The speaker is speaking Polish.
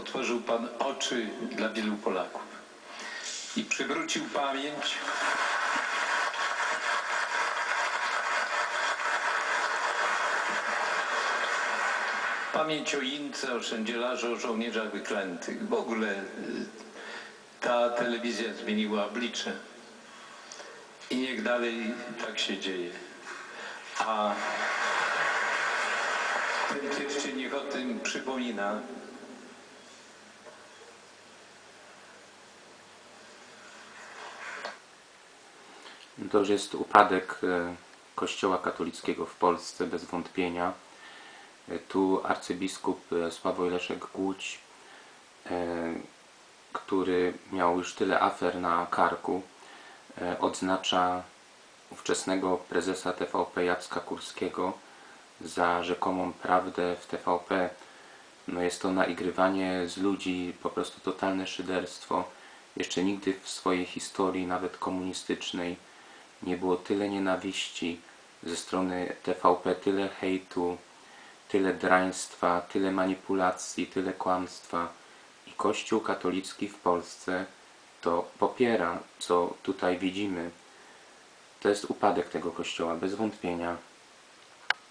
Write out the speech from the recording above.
otworzył Pan oczy dla wielu Polaków i przywrócił pamięć pamięć o Ince, o Szędzielarzu, o żołnierzach wyklętych. W ogóle y, ta telewizja zmieniła oblicze i niech dalej tak się dzieje. A ten jeszcze niech o tym przypomina. To już jest upadek e, Kościoła katolickiego w Polsce, bez wątpienia. E, Tu arcybiskup e, Sławoj Leszek Głódź, który miał już tyle afer na karku, odznacza ówczesnego prezesa TVP Jacka Kurskiego za rzekomą prawdę w TVP. No jest to naigrywanie z ludzi, po prostu totalne szyderstwo. Jeszcze nigdy w swojej historii, nawet komunistycznej, nie było tyle nienawiści ze strony TVP, tyle hejtu, tyle draństwa, tyle manipulacji, tyle kłamstwa. I Kościół katolicki w Polsce to popiera, co tutaj widzimy. To jest upadek tego kościoła, bez wątpienia.